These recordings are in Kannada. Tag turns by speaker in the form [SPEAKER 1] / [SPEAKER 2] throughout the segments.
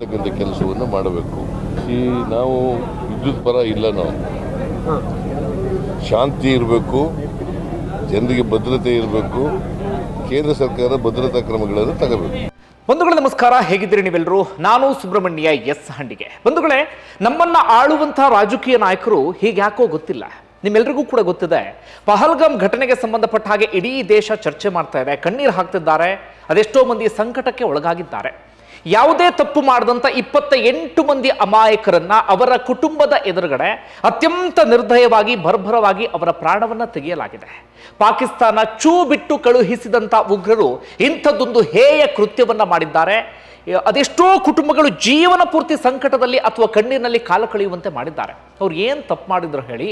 [SPEAKER 1] ತಕ್ಕಂಥ ಕೆಲಸವನ್ನು ಮಾಡಬೇಕು. ಈ ನಾವು ವಿದ್ಯುತ್ ಪರ ಇಲ್ಲ ನಾವು. ಶಾಂತಿ ಇರಬೇಕು, ಜನರಿಗೆ ಭದ್ರತೆ ಇರಬೇಕು, ಕೇಂದ್ರ ಸರ್ಕಾರ ಭದ್ರತಾ ಕ್ರಮಗಳನ್ನು ತಗೋಬೇಕು.
[SPEAKER 2] ಬಂಧುಗಳೇ, ನಮಸ್ಕಾರ. ಹೇಗಿದ್ದೀರಿ ನೀವೆಲ್ಲರೂ? ನಾನು ಸುಬ್ರಹ್ಮಣ್ಯ ಎಸ್ ಹಂಡಿಗೆ. ಬಂಧುಗಳೇ, ನಮ್ಮನ್ನ ಆಳುವಂತಹ ರಾಜಕೀಯ ನಾಯಕರು ಹೀಗೆ ಯಾಕೋ ಗೊತ್ತಿಲ್ಲ. ನಿಮ್ಮೆಲ್ರಿಗೂ ಕೂಡ ಗೊತ್ತಿದೆ. ಪಹಲ್ಗಾಮ್ ಘಟನೆಗೆ ಸಂಬಂಧಪಟ್ಟ ಹಾಗೆ ಇಡೀ ದೇಶ ಚರ್ಚೆ ಮಾಡ್ತಾ ಇದೆ. ಕಣ್ಣೀರು ಹಾಕ್ತಿದ್ದಾರೆ. ಅದೆಷ್ಟೋ ಮಂದಿ ಸಂಕಟಕ್ಕೆ ಒಳಗಾಗಿದ್ದಾರೆ. ಯಾವುದೇ ತಪ್ಪು ಮಾಡಿದಂಥ ಇಪ್ಪತ್ತ ಎಂಟು ಮಂದಿ ಅಮಾಯಕರನ್ನ ಅವರ ಕುಟುಂಬದ ಎದುರುಗಡೆ ಅತ್ಯಂತ ನಿರ್ದಯವಾಗಿ ಬರ್ಭರವಾಗಿ ಅವರ ಪ್ರಾಣವನ್ನು ತೆಗೆಯಲಾಗಿದೆ. ಪಾಕಿಸ್ತಾನ ಚೂ ಬಿಟ್ಟು ಕಳುಹಿಸಿದಂಥ ಉಗ್ರರು ಇಂಥದ್ದೊಂದು ಹೇಯ ಕೃತ್ಯವನ್ನ ಮಾಡಿದ್ದಾರೆ. ಅದೆಷ್ಟೋ ಕುಟುಂಬಗಳು ಜೀವನ ಪೂರ್ತಿ ಸಂಕಟದಲ್ಲಿ ಅಥವಾ ಕಣ್ಣೀರಿನಲ್ಲಿ ಕಾಲ ಕಳೆಯುವಂತೆ ಮಾಡಿದ್ದಾರೆ. ಅವ್ರು ಏನು ತಪ್ಪು ಮಾಡಿದ್ರು ಹೇಳಿ,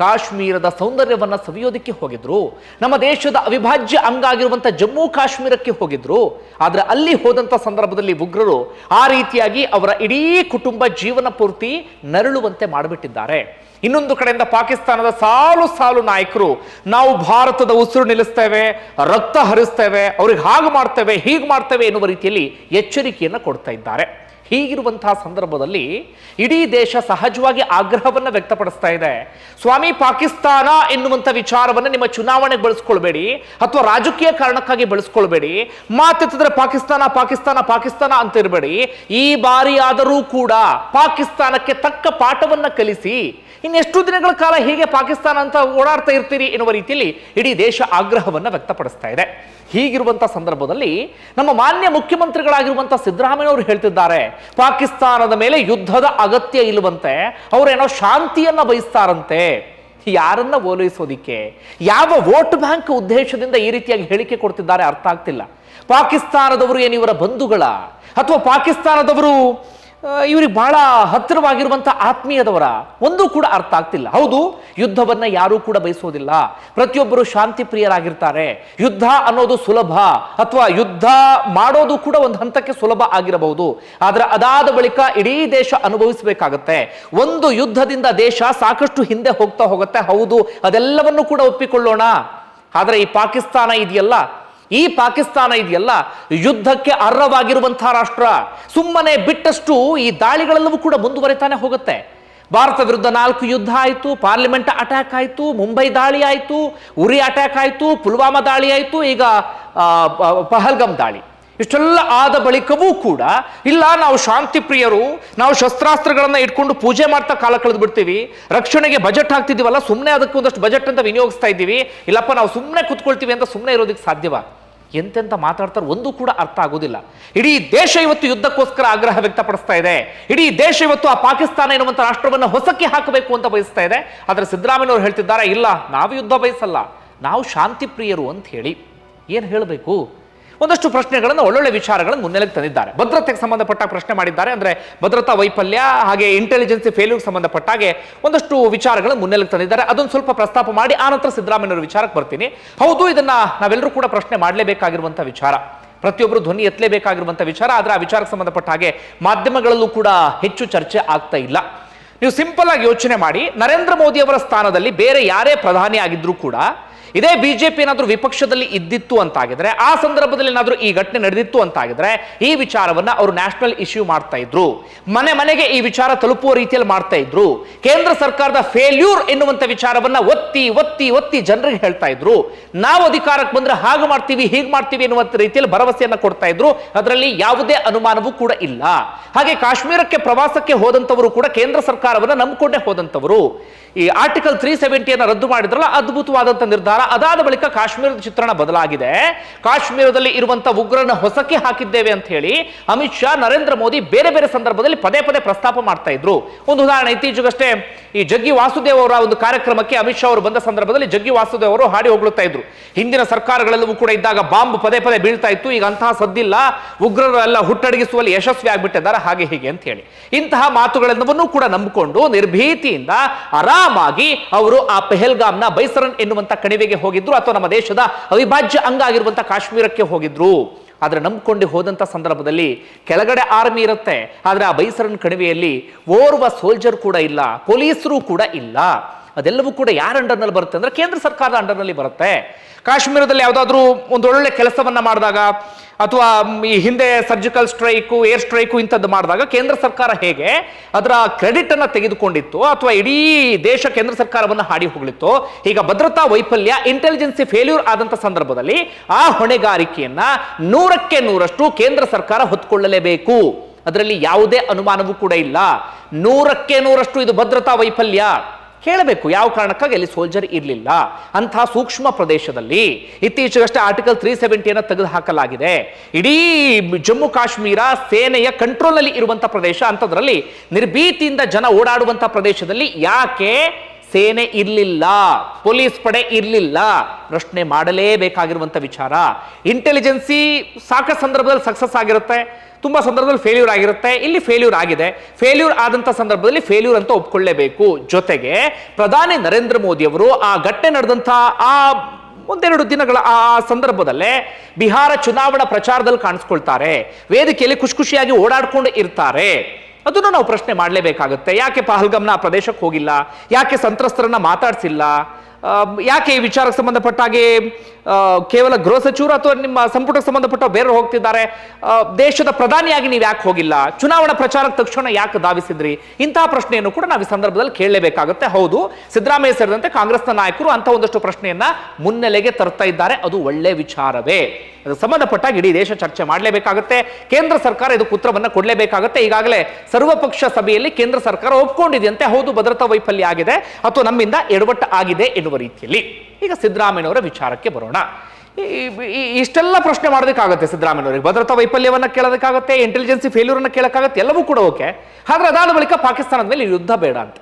[SPEAKER 2] ಕಾಶ್ಮೀರದ ಸೌಂದರ್ಯವನ್ನ ಸವಿಯೋದಕ್ಕೆ ಹೋಗಿದ್ರು, ನಮ್ಮ ದೇಶದ ಅವಿಭಾಜ್ಯ ಅಂಗ ಆಗಿರುವಂಥ ಜಮ್ಮು ಕಾಶ್ಮೀರಕ್ಕೆ ಹೋಗಿದ್ರು, ಆದರೆ ಅಲ್ಲಿ ಹೋದಂಥ ಸಂದರ್ಭದಲ್ಲಿ ಉಗ್ರರು ಆ ರೀತಿಯಾಗಿ ಅವರ ಇಡೀ ಕುಟುಂಬ ಜೀವನ ಪೂರ್ತಿ ನರಳುವಂತೆ ಮಾಡಿಬಿಟ್ಟಿದ್ದಾರೆ. ಇನ್ನೊಂದು ಕಡೆಯಿಂದ ಪಾಕಿಸ್ತಾನದ ಸಾಲು ಸಾಲು ನಾಯಕರು, ನಾವು ಭಾರತದ ಉಸಿರು ನಿಲ್ಲಿಸ್ತೇವೆ, ರಕ್ತ ಹರಿಸ್ತೇವೆ, ಅವ್ರಿಗೆ ಹಾಗೆ ಮಾಡ್ತೇವೆ, ಹೀಗೆ ಮಾಡ್ತೇವೆ ಎನ್ನುವ ರೀತಿಯಲ್ಲಿ ಎಚ್ಚರಿಕೆಯನ್ನು ಕೊಡ್ತಾ ಇದ್ದಾರೆ. ಹೀಗಿರುವಂತಹ ಸಂದರ್ಭದಲ್ಲಿ ಇಡೀ ದೇಶ ಸಹಜವಾಗಿ ಆಗ್ರಹವನ್ನು ವ್ಯಕ್ತಪಡಿಸ್ತಾ ಇದೆ. ಸ್ವಾಮಿ, ಪಾಕಿಸ್ತಾನ ಎನ್ನುವಂಥ ವಿಚಾರವನ್ನು ನಿಮ್ಮ ಚುನಾವಣೆಗೆ ಬಳಸ್ಕೊಳ್ಬೇಡಿ ಅಥವಾ ರಾಜಕೀಯ ಕಾರಣಕ್ಕಾಗಿ ಬಳಸ್ಕೊಳ್ಬೇಡಿ. ಮಾತೆತ್ತಿದ್ರೆ ಪಾಕಿಸ್ತಾನ ಪಾಕಿಸ್ತಾನ ಪಾಕಿಸ್ತಾನ ಅಂತ ಇರಬೇಡಿ. ಈ ಬಾರಿ ಆದರೂ ಕೂಡ ಪಾಕಿಸ್ತಾನಕ್ಕೆ ತಕ್ಕ ಪಾಠವನ್ನ ಕಲಿಸಿ ಇನ್ನೆಷ್ಟು ದಿನಗಳ ಕಾಲ ಹೀಗೆ ಪಾಕಿಸ್ತಾನ ಅಂತ ಓಡಾಡ್ತಾ ಇರ್ತೀರಿ ಎನ್ನುವ ರೀತಿಯಲ್ಲಿ ಇಡೀ ದೇಶ ಆಗ್ರಹವನ್ನ ವ್ಯಕ್ತಪಡಿಸ್ತಾ ಇದೆ. ಹೀಗಿರುವಂತಹ ಸಂದರ್ಭದಲ್ಲಿ ನಮ್ಮ ಮಾನ್ಯ ಮುಖ್ಯಮಂತ್ರಿಗಳಾಗಿರುವಂತಹ ಸಿದ್ದರಾಮಯ್ಯ ಅವರು ಹೇಳ್ತಿದ್ದಾರೆ ಪಾಕಿಸ್ತಾನದ ಮೇಲೆ ಯುದ್ಧದ ಅಗತ್ಯ ಇಲ್ಲವಂತೆ ಅವರೇನೋ ಶಾಂತಿಯನ್ನ ಬಯಸ್ತಾರಂತೆ. ಯಾರನ್ನ ಓಲೈಸೋದಿಕ್ಕೆ? ಯಾವ ವೋಟ್ ಬ್ಯಾಂಕ್ ಉದ್ದೇಶದಿಂದ ಈ ರೀತಿಯಾಗಿ ಹೇಳಿಕೆ ಕೊಡ್ತಿದ್ದಾರೆ ಅರ್ಥ ಆಗ್ತಿಲ್ಲ. ಪಾಕಿಸ್ತಾನದವರು ಏನಿವರ ಬಂಧುಗಳ? ಅಥವಾ ಪಾಕಿಸ್ತಾನದವರು ಇವ್ರಿಗೆ ಬಹಳ ಹತ್ತಿರವಾಗಿರುವಂಥ ಆತ್ಮೀಯದವರ ಒಂದು ಕೂಡ ಅರ್ಥ ಆಗ್ತಿಲ್ಲ. ಹೌದು, ಯುದ್ಧವನ್ನ ಯಾರೂ ಕೂಡ ಬಯಸೋದಿಲ್ಲ. ಪ್ರತಿಯೊಬ್ಬರು ಶಾಂತಿ ಪ್ರಿಯರಾಗಿರ್ತಾರೆ. ಯುದ್ಧ ಅನ್ನೋದು ಸುಲಭ ಅಥವಾ ಯುದ್ಧ ಮಾಡೋದು ಕೂಡ ಒಂದು ಹಂತಕ್ಕೆ ಸುಲಭ ಆಗಿರಬಹುದು. ಆದ್ರೆ ಅದಾದ ಬಳಿಕ ಇಡೀ ದೇಶ ಅನುಭವಿಸಬೇಕಾಗತ್ತೆ. ಒಂದು ಯುದ್ಧದಿಂದ ದೇಶ ಸಾಕಷ್ಟು ಹಿಂದೆ ಹೋಗ್ತಾ ಹೋಗುತ್ತೆ. ಹೌದು, ಅದೆಲ್ಲವನ್ನು ಕೂಡ ಒಪ್ಪಿಕೊಳ್ಳೋಣ. ಆದರೆ ಈ ಪಾಕಿಸ್ತಾನ ಇದೆಯಲ್ಲ ಈ ಪಾಕಿಸ್ತಾನ ಇದೆಯಲ್ಲ, ಯುದ್ಧಕ್ಕೆ ಅರ್ಹವಾಗಿರುವಂತಹ ರಾಷ್ಟ್ರ. ಸುಮ್ಮನೆ ಬಿಟ್ಟಷ್ಟು ಈ ದಾಳಿಗಳೆಲ್ಲವೂ ಕೂಡ ಮುಂದುವರಿತಾನೆ ಹೋಗುತ್ತೆ. ಭಾರತ ವಿರುದ್ಧ ನಾಲ್ಕು ಯುದ್ಧ ಆಯಿತು, ಪಾರ್ಲಿಮೆಂಟ್ ಅಟ್ಯಾಕ್ ಆಯಿತು, ಮುಂಬೈ ದಾಳಿ ಆಯಿತು, ಉರಿ ಅಟ್ಯಾಕ್ ಆಯಿತು, ಪುಲ್ವಾಮಾ ದಾಳಿ ಆಯಿತು, ಈಗ ಪಹಲ್ಗಮ್ ದಾಳಿ. ಇಷ್ಟೆಲ್ಲ ಆದ ಬಳಿಕವೂ ಕೂಡ, ಇಲ್ಲ, ನಾವು ಶಾಂತಿ ಪ್ರಿಯರು, ನಾವು ಶಸ್ತ್ರಾಸ್ತ್ರಗಳನ್ನು ಇಟ್ಕೊಂಡು ಪೂಜೆ ಮಾಡ್ತಾ ಕಾಲ ಕಳೆದು ಬಿಡ್ತೀವಿ, ರಕ್ಷಣೆಗೆ ಬಜೆಟ್ ಹಾಕ್ತಿದ್ದೀವಲ್ಲ ಸುಮ್ಮನೆ ಅದಕ್ಕೆ ಒಂದಷ್ಟು ಬಜೆಟ್ ಅಂತ ವಿನಿಯೋಗಿಸ್ತಾ ಇದ್ದೀವಿ, ಇಲ್ಲಪ್ಪ, ನಾವು ಸುಮ್ಮನೆ ಕುತ್ಕೊಳ್ತೀವಿ ಅಂತ ಸುಮ್ಮನೆ ಇರೋದಕ್ಕೆ ಸಾಧ್ಯವಾ? ಎಂತೆಂತ ಮಾತಾಡ್ತಾರೆ ಒಂದು ಕೂಡ ಅರ್ಥ ಆಗೋದಿಲ್ಲ. ಇಡೀ ದೇಶ ಇವತ್ತು ಯುದ್ಧಕ್ಕೋಸ್ಕರ ಆಗ್ರಹ ವ್ಯಕ್ತಪಡಿಸ್ತಾ ಇದೆ. ಇಡೀ ದೇಶ ಇವತ್ತು ಆ ಪಾಕಿಸ್ತಾನ ಎನ್ನುವಂಥ ರಾಷ್ಟ್ರವನ್ನು ಹೊಸಕ್ಕೆ ಹಾಕಬೇಕು ಅಂತ ಬಯಸ್ತಾ ಇದೆ. ಆದರೆ ಸಿದ್ದರಾಮಯ್ಯವರು ಹೇಳ್ತಿದ್ದಾರೆ, ಇಲ್ಲ, ನಾವು ಯುದ್ಧ ಬಯಸಲ್ಲ, ನಾವು ಶಾಂತಿ ಪ್ರಿಯರು ಅಂತ ಹೇಳಿ. ಏನು ಹೇಳಬೇಕು? ಒಂದಷ್ಟು ಪ್ರಶ್ನೆಗಳನ್ನು, ಒಳ್ಳೊಳ್ಳೆ ವಿಚಾರಗಳನ್ನು ಮುನ್ನೆಲೆಗೆ ತಂದಿದ್ದಾರೆ. ಭದ್ರತೆಗೆ ಸಂಬಂಧಪಟ್ಟ ಪ್ರಶ್ನೆ ಮಾಡಿದ್ದಾರೆ. ಅಂದ್ರೆ ಭದ್ರತಾ ವೈಫಲ್ಯ, ಹಾಗೆ ಇಂಟೆಲಿಜೆನ್ಸಿ ಫೇಲ್ಯೂರ್ ಸಂಬಂಧಪಟ್ಟ ಹಾಗೆ ಒಂದಷ್ಟು ವಿಚಾರಗಳನ್ನು ಮುನ್ನೆಲೆಗೆ ತಂದಿದ್ದಾರೆ. ಅದೊಂದು ಸ್ವಲ್ಪ ಪ್ರಸ್ತಾಪ ಮಾಡಿ ಆನಂತರ ಸಿದ್ದರಾಮಯ್ಯವರ ವಿಚಾರಕ್ಕೆ ಬರ್ತೀನಿ. ಹೌದು, ಇದನ್ನ ನಾವೆಲ್ಲರೂ ಕೂಡ ಪ್ರಶ್ನೆ ಮಾಡಲೇಬೇಕಾಗಿರುವಂಥ ವಿಚಾರ. ಪ್ರತಿಯೊಬ್ಬರು ಧ್ವನಿ ಎತ್ತಲೇಬೇಕಾಗಿರುವಂಥ ವಿಚಾರ. ಆದರೆ ಆ ವಿಚಾರಕ್ಕೆ ಸಂಬಂಧಪಟ್ಟ ಹಾಗೆ ಮಾಧ್ಯಮಗಳಲ್ಲೂ ಕೂಡ ಹೆಚ್ಚು ಚರ್ಚೆ ಆಗ್ತಾ ಇಲ್ಲ. ನೀವು ಸಿಂಪಲ್ ಆಗಿ ಯೋಚನೆ ಮಾಡಿ, ನರೇಂದ್ರ ಮೋದಿ ಅವರ ಸ್ಥಾನದಲ್ಲಿ ಬೇರೆ ಯಾರೇ ಪ್ರಧಾನಿ ಆಗಿದ್ರೂ ಕೂಡ ಇದೇ ಬಿಜೆಪಿ ಏನಾದರೂ ವಿಪಕ್ಷದಲ್ಲಿ ಇದ್ದಿತ್ತು ಅಂತಾಗಿದ್ರೆ, ಆ ಸಂದರ್ಭದಲ್ಲಿ ಏನಾದರೂ ಈ ಘಟನೆ ನಡೆದಿತ್ತು ಅಂತಾಗಿದ್ರೆ, ಈ ವಿಚಾರವನ್ನ ಅವರು ನ್ಯಾಷನಲ್ ಇಶ್ಯೂ ಮಾಡ್ತಾ ಇದ್ರು. ಮನೆ ಮನೆಗೆ ಈ ವಿಚಾರ ತಲುಪುವ ರೀತಿಯಲ್ಲಿ ಮಾಡ್ತಾ ಇದ್ರು. ಕೇಂದ್ರ ಸರ್ಕಾರದ ಫೇಲ್ಯೂರ್ ಎನ್ನುವಂತ ವಿಚಾರವನ್ನ ಒತ್ತಿ ಒತ್ತಿ ಒತ್ತಿ ಜನರಿಗೆ ಹೇಳ್ತಾ ಇದ್ರು. ನಾವು ಅಧಿಕಾರಕ್ಕೆ ಬಂದ್ರೆ ಹಾಗೆ ಮಾಡ್ತೀವಿ, ಹೀಗೆ ಮಾಡ್ತೀವಿ ಎನ್ನುವಂತ ರೀತಿಯಲ್ಲಿ ಭರವಸೆಯನ್ನ ಕೊಡ್ತಾ ಇದ್ರು. ಅದರಲ್ಲಿ ಯಾವುದೇ ಅನುಮಾನವೂ ಕೂಡ ಇಲ್ಲ. ಹಾಗೆ ಕಾಶ್ಮೀರಕ್ಕೆ ಪ್ರವಾಸಕ್ಕೆ ಹೋದಂತವರು ಕೂಡ ಕೇಂದ್ರ ಸರ್ಕಾರವನ್ನ ನಂಬಿಕೊಂಡೇ ಹೋದಂತವರು ಈ ಆರ್ಟಿಕಲ್ ತ್ರೀ ಸೆವೆಂಟಿಯನ್ನು ರದ್ದು ಮಾಡಿದ್ರಲ್ಲ ಅದ್ಭುತವಾದಂಥ ನಿರ್ಧಾರ ಅದಾದ ಬಳಿಕ ಕಾಶ್ಮೀರದ ಚಿತ್ರಣ ಬದಲಾಗಿದೆ. ಕಾಶ್ಮೀರದಲ್ಲಿ ಇರುವಂತ ಉಗ್ರರನ್ನ ಹೊಸಕ್ಕೆ ಹಾಕಿದ್ದೇವೆ ಅಂತ ಹೇಳಿ ಅಮಿತ್ ಶಾ, ನರೇಂದ್ರ ಮೋದಿ ಬೇರೆ ಬೇರೆ ಸಂದರ್ಭದಲ್ಲಿ ಪದೇ ಪದೇ ಪ್ರಸ್ತಾಪ ಮಾಡ್ತಾ ಇದ್ರು. ಒಂದು ಉದಾಹರಣೆ, ಇತ್ತೀಚೆಗಷ್ಟೇ ಈ ಜಗ್ಗಿ ವಾಸುದೇವ್ ಅವರ ಒಂದು ಕಾರ್ಯಕ್ರಮಕ್ಕೆ ಅಮಿತ್ ಶಾ ಅವರು ಬಂದ ಸಂದರ್ಭದಲ್ಲಿ ಜಗ್ಗಿ ವಾಸುದೇವ್ ಅವರು ಹಾಡಿ ಹೋಗ್ಲುತ್ತಾ ಇದ್ರು. ಹಿಂದಿನ ಸರ್ಕಾರಗಳೆಲ್ಲವೂ ಕೂಡ ಇದ್ದಾಗ ಬಾಂಬ್ ಪದೇ ಪದೇ ಬೀಳ್ತಾ ಇತ್ತು. ಈಗ ಅಂತಹ ಸದ್ದಿಲ್ಲ. ಉಗ್ರರು ಎಲ್ಲ ಹುಟ್ಟಡಗಿಸುವಲ್ಲಿ ಯಶಸ್ವಿ ಆಗಿಬಿಟ್ಟಿದ್ದಾರೆ. ಹಾಗೆ ಹೀಗೆ ಅಂತ ಹೇಳಿ. ಇಂತಹ ಮಾತುಗಳೆಲ್ಲವನ್ನೂ ಕೂಡ ನಂಬಿಕೊಂಡು ನಿರ್ಭೀತಿಯಿಂದ ಆರಾಮಾಗಿ ಅವರು ಆ ಪೆಹಲ್ಗಾಮ್ನ ಬೈಸರನ್ ಎನ್ನುವಂತ ಕಣಿವೆಗೆ ಹೋಗಿದ್ರು ಅಥವಾ ನಮ್ಮ ದೇಶದ ಅವಿಭಾಜ್ಯ ಅಂಗ ಆಗಿರುವಂತಹ ಕಾಶ್ಮೀರಕ್ಕೆ ಹೋಗಿದ್ರು. ಆದ್ರೆ ನಂಬಿಕೊಂಡು ಹೋದಂತ ಸಂದರ್ಭದಲ್ಲಿ ಕೆಳಗಡೆ ಆರ್ಮಿ ಇರುತ್ತೆ, ಆದ್ರೆ ಆ ಬೈಸರನ್ ಕಣಿವೆಯಲ್ಲಿ ಓರ್ವ ಸೋಲ್ಜರ್ ಕೂಡ ಇಲ್ಲ, ಪೊಲೀಸರು ಕೂಡ ಇಲ್ಲ. ಅದೆಲ್ಲವೂ ಕೂಡ ಯಾರ ಅಂಡರ್ನಲ್ಲಿ ಬರುತ್ತೆ ಅಂದರೆ ಕೇಂದ್ರ ಸರ್ಕಾರದ ಅಂಡರ್ನಲ್ಲಿ ಬರುತ್ತೆ. ಕಾಶ್ಮೀರದಲ್ಲಿ ಯಾವುದಾದ್ರೂ ಒಂದು ಒಳ್ಳೆ ಕೆಲಸವನ್ನ ಮಾಡಿದಾಗ ಅಥವಾ ಈ ಹಿಂದೆ ಸರ್ಜಿಕಲ್ ಸ್ಟ್ರೈಕು, ಏರ್ ಸ್ಟ್ರೈಕು ಇಂಥದ್ದು ಮಾಡಿದಾಗ ಕೇಂದ್ರ ಸರ್ಕಾರ ಹೇಗೆ ಅದರ ಕ್ರೆಡಿಟನ್ನು ತೆಗೆದುಕೊಂಡಿತ್ತು ಅಥವಾ ಇಡೀ ದೇಶ ಕೇಂದ್ರ ಸರ್ಕಾರವನ್ನು ಹಾಡಿ ಹೋಗ್ಲಿತ್ತು, ಈಗ ಭದ್ರತಾ ವೈಫಲ್ಯ ಇಂಟೆಲಿಜೆನ್ಸಿ ಫೇಲ್ಯೂರ್ ಆದಂಥ ಸಂದರ್ಭದಲ್ಲಿ ಆ ಹೊಣೆಗಾರಿಕೆಯನ್ನು ನೂರಕ್ಕೆ ನೂರಷ್ಟು ಕೇಂದ್ರ ಸರ್ಕಾರ ಹೊತ್ಕೊಳ್ಳಲೇಬೇಕು. ಅದರಲ್ಲಿ ಯಾವುದೇ ಅನುಮಾನವೂ ಕೂಡ ಇಲ್ಲ. ನೂರಕ್ಕೆ ನೂರಷ್ಟು ಇದು ಭದ್ರತಾ ವೈಫಲ್ಯ. ಕೇಳಬೇಕು. ಯಾವ ಕಾರಣಕ್ಕಾಗಿ ಅಲ್ಲಿ ಸೋಲ್ಜರ್ ಇರಲಿಲ್ಲ? ಅಂತಹ ಸೂಕ್ಷ್ಮ ಪ್ರದೇಶದಲ್ಲಿ ಇತ್ತೀಚೆಗಷ್ಟೇ ಆರ್ಟಿಕಲ್ ತ್ರೀ ಸೆವೆಂಟಿಯನ್ನು ತೆಗೆದು ಹಾಕಲಾಗಿದೆ ಇಡೀ ಜಮ್ಮು ಕಾಶ್ಮೀರ ಸೇನೆಯ ಕಂಟ್ರೋಲ್ನಲ್ಲಿ ಇರುವಂಥ ಪ್ರದೇಶ, ಅಂಥದ್ರಲ್ಲಿ ನಿರ್ಭೀತಿಯಿಂದ ಜನ ಓಡಾಡುವಂಥ ಪ್ರದೇಶದಲ್ಲಿ ಯಾಕೆ ಸೇನೆ ಇರಲಿಲ್ಲ, ಪೊಲೀಸ್ ಪಡೆ ಇರಲಿಲ್ಲ, ಪ್ರಶ್ನೆ ಮಾಡಲೇಬೇಕಾಗಿರುವಂಥ ವಿಚಾರ. ಇಂಟೆಲಿಜೆನ್ಸಿ ಸಾಕಷ್ಟು ಸಂದರ್ಭದಲ್ಲಿ ಸಕ್ಸಸ್ ಆಗಿರುತ್ತೆ, ತುಂಬ ಸಂದರ್ಭದಲ್ಲಿ ಫೇಲ್ಯೂರ್ ಆಗಿರುತ್ತೆ, ಇಲ್ಲಿ ಫೇಲ್ಯೂರ್ ಆಗಿದೆ. ಫೇಲ್ಯೂರ್ ಆದಂಥ ಸಂದರ್ಭದಲ್ಲಿ ಫೇಲ್ಯೂರ್ ಅಂತ ಒಪ್ಕೊಳ್ಳೇಬೇಕು. ಜೊತೆಗೆ ಪ್ರಧಾನಿ ನರೇಂದ್ರ ಮೋದಿ ಅವರು ಆ ಘಟನೆ ನಡೆದಂಥ ಆ ಒಂದೆರಡು ದಿನಗಳ ಆ ಸಂದರ್ಭದಲ್ಲೇ ಬಿಹಾರ ಚುನಾವಣಾ ಪ್ರಚಾರದಲ್ಲಿ ಕಾಣಿಸ್ಕೊಳ್ತಾರೆ. ವೇದಿಕೆಯಲ್ಲಿ ಖುಷಿ ಖುಷಿಯಾಗಿ ಓಡಾಡ್ಕೊಂಡು ಇರ್ತಾರೆ. ಅದನ್ನು ನಾವು ಪ್ರಶ್ನೆ ಮಾಡಲೇಬೇಕಾಗುತ್ತೆ. ಯಾಕೆ ಪಹಲ್ಗಮ್ನ ಪ್ರದೇಶಕ್ಕೆ ಹೋಗಿಲ್ಲ? ಯಾಕೆ ಸಂತ್ರಸ್ತರನ್ನ ಮಾತಾಡ್ಸಿಲ್ಲ? ಯಾಕೆ ಈ ವಿಚಾರಕ್ಕೆ ಸಂಬಂಧಪಟ್ಟ ಹಾಗೆ ಕೇವಲ ಗೃಹ ಸಚಿವರು ಅಥವಾ ನಿಮ್ಮ ಸಂಪುಟಕ್ಕೆ ಸಂಬಂಧಪಟ್ಟ ಬೇರೆ ಹೋಗ್ತಿದ್ದಾರೆ? ದೇಶದ ಪ್ರಧಾನಿಯಾಗಿ ನೀವು ಯಾಕೆ ಹೋಗಿಲ್ಲ? ಚುನಾವಣಾ ಪ್ರಚಾರಕ್ಕೆ ತಕ್ಷಣ ಯಾಕೆ ಧಾವಿಸಿದ್ರಿ? ಇಂತಹ ಪ್ರಶ್ನೆಯನ್ನು ಕೂಡ ನಾವು ಈ ಸಂದರ್ಭದಲ್ಲಿ ಕೇಳಲೇಬೇಕಾಗುತ್ತೆ. ಹೌದು, ಸಿದ್ದರಾಮಯ್ಯ ಸೇರಿದಂತೆ ಕಾಂಗ್ರೆಸ್ನ ನಾಯಕರು ಅಂತ ಒಂದಷ್ಟು ಪ್ರಶ್ನೆಯನ್ನ ಮುನ್ನೆಲೆಗೆ ತರ್ತಾ ಇದ್ದಾರೆ. ಅದು ಒಳ್ಳೆ ವಿಚಾರವೇ. ಸಂಬಂಧಪಟ್ಟಾಗ ಇಡೀ ದೇಶ ಚರ್ಚೆ ಮಾಡಲೇಬೇಕಾಗುತ್ತೆ. ಕೇಂದ್ರ ಸರ್ಕಾರ ಇದಕ್ಕೆ ಉತ್ತರವನ್ನು ಕೊಡಲೇಬೇಕಾಗುತ್ತೆ. ಈಗಾಗಲೇ ಸರ್ವಪಕ್ಷ ಸಭೆಯಲ್ಲಿ ಕೇಂದ್ರ ಸರ್ಕಾರ ಒಪ್ಕೊಂಡಿದೆಯಂತೆ. ಹೌದು, ಭದ್ರತಾ ವೈಫಲ್ಯ ಆಗಿದೆ. ಅಥವಾ ನಮ್ಮಿಂದ ಎಡವಟ್ಟು ಆಗಿದೆ ಎನ್ನುವ ರೀತಿಯಲ್ಲಿ. ಈಗ ಸಿದ್ದರಾಮಯ್ಯನವರ ವಿಚಾರಕ್ಕೆ ಬರೋಣ. ಇಷ್ಟೆಲ್ಲ ಪ್ರಶ್ನೆ ಮಾಡೋದಕ್ಕಾಗುತ್ತೆ ಸಿದ್ದರಾಮಯ್ಯನವರಿಗೆ. ಭದ್ರತಾ ವೈಫಲ್ಯವನ್ನು ಕೇಳೋದಕ್ಕಾಗುತ್ತೆ ಇಂಟೆಲಿಜೆನ್ಸಿ ಫೇಲ್ಯೂರ್ ಅನ್ನ ಕೇಳಕ್ಕಾಗತ್ತೆ, ಎಲ್ಲವೂ ಕೂಡ ಓಕೆ. ಆದ್ರೆ ಅದಾದ ಬಳಿಕ ಪಾಕಿಸ್ತಾನದ ಮೇಲೆ ಯುದ್ಧ ಬೇಡ ಅಂತ.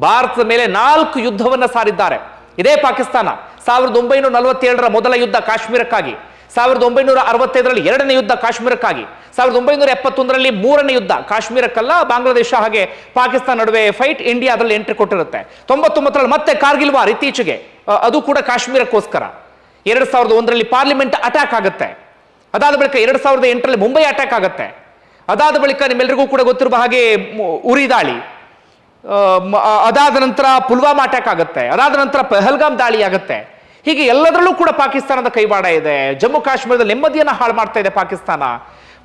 [SPEAKER 2] ಭಾರತದ ಮೇಲೆ ನಾಲ್ಕು ಯುದ್ಧವನ್ನ ಸಾರಿದ್ದಾರೆ. ಇದೇ ಪಾಕಿಸ್ತಾನ. ಸಾವಿರದ ಒಂಬೈನೂರ ನಲವತ್ತೇಳರ ಮೊದಲ ಯುದ್ಧ ಕಾಶ್ಮೀರಕ್ಕಾಗಿ. ಸಾವಿರದ ಒಂಬೈನೂರ ಅರವತ್ತೈದರಲ್ಲಿ ಎರಡನೇ ಯುದ್ಧ ಕಾಶ್ಮೀರಕ್ಕಾಗಿ. ಸಾವಿರದ ಒಂಬೈನೂರ ಎಪ್ಪತ್ತೊಂದರಲ್ಲಿ ಮೂರನೇ ಯುದ್ಧ ಕಾಶ್ಮೀರಕ್ಕಲ್ಲ, ಬಾಂಗ್ಲಾದೇಶ ಹಾಗೆ ಪಾಕಿಸ್ತಾನ ನಡುವೆ ಫೈಟ್ ಇಂಡಿಯಾ ಅದರಲ್ಲಿ ಎಂಟ್ರಿ ಕೊಟ್ಟಿರುತ್ತೆ. ತೊಂಬತ್ತೊಂಬತ್ತರಲ್ಲಿ ಮತ್ತೆ ಕಾರ್ಗಿಲ್ ವಾರ್ ಇತ್ತೀಚೆಗೆ. ಅದು ಕೂಡ ಕಾಶ್ಮೀರಕ್ಕೋಸ್ಕರ. ಎರಡು ಸಾವಿರದ ಒಂದರಲ್ಲಿ ಪಾರ್ಲಿಮೆಂಟ್ ಅಟ್ಯಾಕ್ ಆಗುತ್ತೆ. ಅದಾದ ಬಳಿಕ ಎರಡು ಸಾವಿರದ ಎಂಟರಲ್ಲಿ ಮುಂಬೈ ಅಟ್ಯಾಕ್ ಆಗುತ್ತೆ. ಅದಾದ ಬಳಿಕ ನಿಮ್ಮೆಲ್ಲರಿಗೂ ಕೂಡ ಗೊತ್ತಿರುವ ಹಾಗೆ ಉರಿ ದಾಳಿ. ಅದಾದ ನಂತರ ಪುಲ್ವಾಮಾ ಅಟ್ಯಾಕ್ ಆಗುತ್ತೆ. ಅದಾದ ನಂತರ ಪೆಹಲ್ಗಾಮ್ ದಾಳಿ ಆಗುತ್ತೆ. ಹೀಗೆ ಎಲ್ಲದರಲ್ಲೂ ಕೂಡ ಪಾಕಿಸ್ತಾನದ ಕೈವಾಡ ಇದೆ. ಜಮ್ಮು ಕಾಶ್ಮೀರದ ನೆಮ್ಮದಿಯನ್ನು ಹಾಳು ಮಾಡ್ತಾ ಇದೆ ಪಾಕಿಸ್ತಾನ.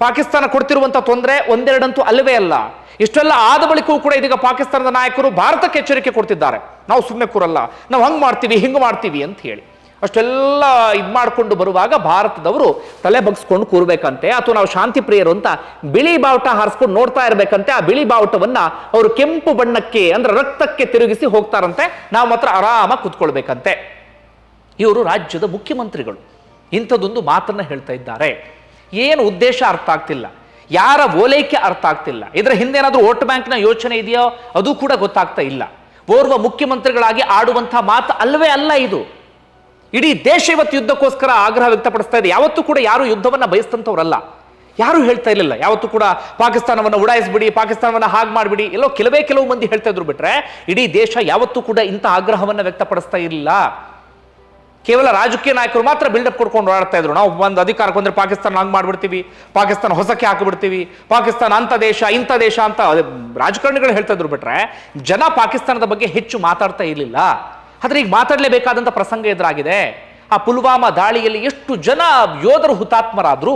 [SPEAKER 2] ಪಾಕಿಸ್ತಾನ ಕೊಡ್ತಿರುವಂತ ತೊಂದರೆ ಒಂದೆರಡಂತೂ ಅಲ್ಲವೇ ಅಲ್ಲ. ಇಷ್ಟೆಲ್ಲ ಆದ ಬಳಿಕವೂ ಕೂಡ ಇದೀಗ ಪಾಕಿಸ್ತಾನದ ನಾಯಕರು ಭಾರತಕ್ಕೆ ಎಚ್ಚರಿಕೆ ಕೊಡ್ತಿದ್ದಾರೆ. ನಾವು ಸುಮ್ಮನೆ ಕೂರಲ್ಲ, ನಾವು ಹಂಗ್ ಮಾಡ್ತೀವಿ, ಹಿಂಗ್ ಮಾಡ್ತೀವಿ ಅಂತ ಹೇಳಿ. ಅಷ್ಟೆಲ್ಲ ಇದ್ ಮಾಡ್ಕೊಂಡು ಬರುವಾಗ ಭಾರತದವರು ತಲೆ ಬಗ್ಸ್ಕೊಂಡು ಕೂರ್ಬೇಕಂತೆ, ಅಥವಾ ನಾವು ಶಾಂತಿ ಪ್ರಿಯರು ಅಂತ ಬಿಳಿ ಬಾವುಟ ಹಾರಿಸ್ಕೊಂಡು ನೋಡ್ತಾ ಇರಬೇಕಂತೆ, ಆ ಬಿಳಿ ಬಾವುಟವನ್ನ ಅವರು ಕೆಂಪು ಬಣ್ಣಕ್ಕೆ ಅಂದ್ರೆ ರಕ್ತಕ್ಕೆ ತಿರುಗಿಸಿ ಹೋಗ್ತಾರಂತೆ, ನಾವು ಮಾತ್ರ ಆರಾಮಾಗಿ ಕೂತ್ಕೊಳ್ಬೇಕಂತೆ. ಇವರು ರಾಜ್ಯದ ಮುಖ್ಯಮಂತ್ರಿಗಳು. ಇಂಥದ್ದೊಂದು ಮಾತನ್ನ ಹೇಳ್ತಾ ಇದ್ದಾರೆ. ಏನು ಉದ್ದೇಶ ಅರ್ಥ ಆಗ್ತಿಲ್ಲ. ಯಾರ ಓಲೈಕೆ ಅರ್ಥ ಆಗ್ತಿಲ್ಲ. ಇದರ ಹಿಂದೆ ಓಟ್ ವೋಟ್ ಬ್ಯಾಂಕ್ನ ಯೋಚನೆ ಇದೆಯೋ? ಅದು ಕೂಡ ಗೊತ್ತಾಗ್ತಾ ಇಲ್ಲ. ಓರ್ವ ಮುಖ್ಯಮಂತ್ರಿಗಳಾಗಿ ಆಡುವಂತಹ ಮಾತು ಅಲ್ಲವೇ ಅಲ್ಲ ಇದು. ಇಡೀ ದೇಶ ಇವತ್ತು ಯುದ್ಧಕ್ಕೋಸ್ಕರ ಆಗ್ರಹ ವ್ಯಕ್ತಪಡಿಸ್ತಾ ಇದೆ. ಯಾವತ್ತೂ ಕೂಡ ಯಾರು ಯುದ್ಧವನ್ನ ಬಯಸ್ತಂಥವ್ರಲ್ಲ ಯಾರು ಹೇಳ್ತಾ ಇರಲಿಲ್ಲ. ಯಾವತ್ತೂ ಕೂಡ ಪಾಕಿಸ್ತಾನವನ್ನು ಉಡಾಯಿಸ್ಬಿಡಿ, ಪಾಕಿಸ್ತಾನವನ್ನ ಹಾಗೆ ಮಾಡಿಬಿಡಿ. ಎಲ್ಲೋ ಕೆಲವೇ ಕೆಲವು ಮಂದಿ ಹೇಳ್ತಾ ಇದ್ರು ಬಿಟ್ರೆ, ಇಡೀ ದೇಶ ಯಾವತ್ತೂ ಕೂಡ ಇಂಥ ಆಗ್ರಹವನ್ನ ವ್ಯಕ್ತಪಡಿಸ್ತಾ ಇರಲಿಲ್ಲ. ಕೇವಲ ರಾಜಕೀಯ ನಾಯಕರು ಮಾತ್ರ ಬಿಲ್ಡಪ್ ಕೊಡ್ಕೊಂಡು ಓಡಾಡ್ತಾ ಇದ್ರು. ನಾವು ಒಂದು ಅಧಿಕಾರಕ್ಕೆ ಬಂದರೆ ಪಾಕಿಸ್ತಾನ ಹಂಗೆ ಮಾಡ್ಬಿಡ್ತೀವಿ, ಪಾಕಿಸ್ತಾನ ಹೊಸಕ್ಕೆ ಹಾಕಿಬಿಡ್ತೀವಿ, ಪಾಕಿಸ್ತಾನ ಅಂತ ದೇಶ, ಇಂಥ ದೇಶ ಅಂತ ರಾಜಕಾರಣಿಗಳು ಹೇಳ್ತಾ ಇದ್ರು ಬಿಟ್ರೆ ಜನ ಪಾಕಿಸ್ತಾನದ ಬಗ್ಗೆ ಹೆಚ್ಚು ಮಾತಾಡ್ತಾ ಇರಲಿಲ್ಲ. ಆದರೆ ಈಗ ಮಾತಾಡಲೇಬೇಕಾದಂಥ ಪ್ರಸಂಗ ಎದುರಾಗಿದೆ. ಆ ಪುಲ್ವಾಮಾ ದಾಳಿಯಲ್ಲಿ ಎಷ್ಟು ಜನ ಯೋಧರು ಹುತಾತ್ಮರಾದರೂ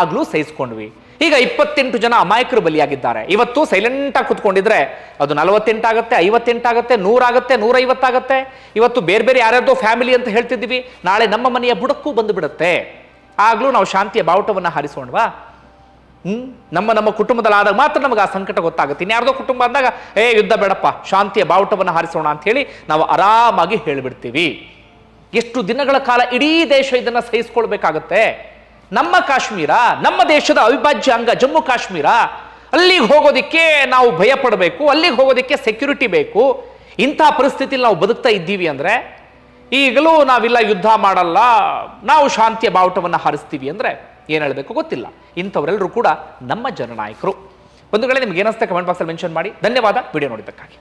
[SPEAKER 2] ಆಗಲೂ ಸಹಿಸ್ಕೊಂಡ್ವಿ. ಈಗ ಇಪ್ಪತ್ತೆಂಟು ಜನ ಅಮಾಯಕರು ಬಲಿಯಾಗಿದ್ದಾರೆ. ಇವತ್ತು ಸೈಲೆಂಟ್ ಆಗಿ ಕುತ್ಕೊಂಡಿದ್ರೆ ಅದು ನಲವತ್ತೆಂಟಾಗತ್ತೆ ಐವತ್ತೆಂಟಾಗತ್ತೆ ನೂರಾಗತ್ತೆ ನೂರೈವತ್ತಾಗತ್ತೆ ಇವತ್ತು ಬೇರೆ ಬೇರೆ ಯಾರ್ಯಾರ್ದೋ ಫ್ಯಾಮಿಲಿ ಅಂತ ಹೇಳ್ತಿದ್ದೀವಿ. ನಾಳೆ ನಮ್ಮ ಮನೆಯ ಬುಡಕ್ಕೂ ಬಂದು ಬಿಡುತ್ತೆ ಆಗ್ಲೂ ನಾವು ಶಾಂತಿಯ ಬಾವುಟವನ್ನು ಹಾರಿಸೋಣವಾ? ಹ್ಮ್? ನಮ್ಮ ನಮ್ಮ ಕುಟುಂಬದಲ್ಲಾದಾಗ ಮಾತ್ರ ನಮಗೆ ಆ ಸಂಕಟ ಗೊತ್ತಾಗುತ್ತೆ. ಇನ್ಯಾರ್ದೋ ಕುಟುಂಬ ಅಂದಾಗ, ಏ, ಯುದ್ಧ ಬೇಡಪ್ಪ, ಶಾಂತಿಯ ಬಾವುಟವನ್ನು ಹಾರಿಸೋಣ ಅಂತ ಹೇಳಿ ನಾವು ಆರಾಮಾಗಿ ಹೇಳಿಬಿಡ್ತೀವಿ. ಎಷ್ಟು ದಿನಗಳ ಕಾಲ ಇಡೀ ದೇಶ ಇದನ್ನ ಸಹಿಸ್ಕೊಳ್ಬೇಕಾಗತ್ತೆ. ನಮ್ಮ ಕಾಶ್ಮೀರ, ನಮ್ಮ ದೇಶದ ಅವಿಭಾಜ್ಯ ಅಂಗ ಜಮ್ಮು ಕಾಶ್ಮೀರ, ಅಲ್ಲಿಗೆ ಹೋಗೋದಿಕ್ಕೆ ನಾವು ಭಯ ಪಡಬೇಕು ಅಲ್ಲಿಗೆ ಹೋಗೋದಕ್ಕೆ ಸೆಕ್ಯೂರಿಟಿ ಬೇಕು. ಇಂಥ ಪರಿಸ್ಥಿತಿಲಿ ನಾವು ಬದುಕ್ತಾ ಇದ್ದೀವಿ ಅಂದರೆ, ಈಗಲೂ ನಾವಿಲ್ಲ ಯುದ್ಧ ಮಾಡಲ್ಲ, ನಾವು ಶಾಂತಿಯ ಬಾವುಟವನ್ನು ಹಾರಿಸ್ತೀವಿ ಅಂದರೆ ಏನು ಹೇಳಬೇಕು ಗೊತ್ತಿಲ್ಲ. ಇಂಥವರೆಲ್ಲರೂ ಕೂಡ ನಮ್ಮ ಜನನಾಯಕರು. ಬಂಧುಗಳೇ, ನಿಮ್ಗೆ ಏನಿಸ್ತಾ ಕಮೆಂಟ್ ಬಾಕ್ಸಲ್ಲಿ ಮೆನ್ಷನ್ ಮಾಡಿ. ಧನ್ಯವಾದ. ವಿಡಿಯೋ ನೋಡಿದ್ದಕ್ಕಾಗಿ.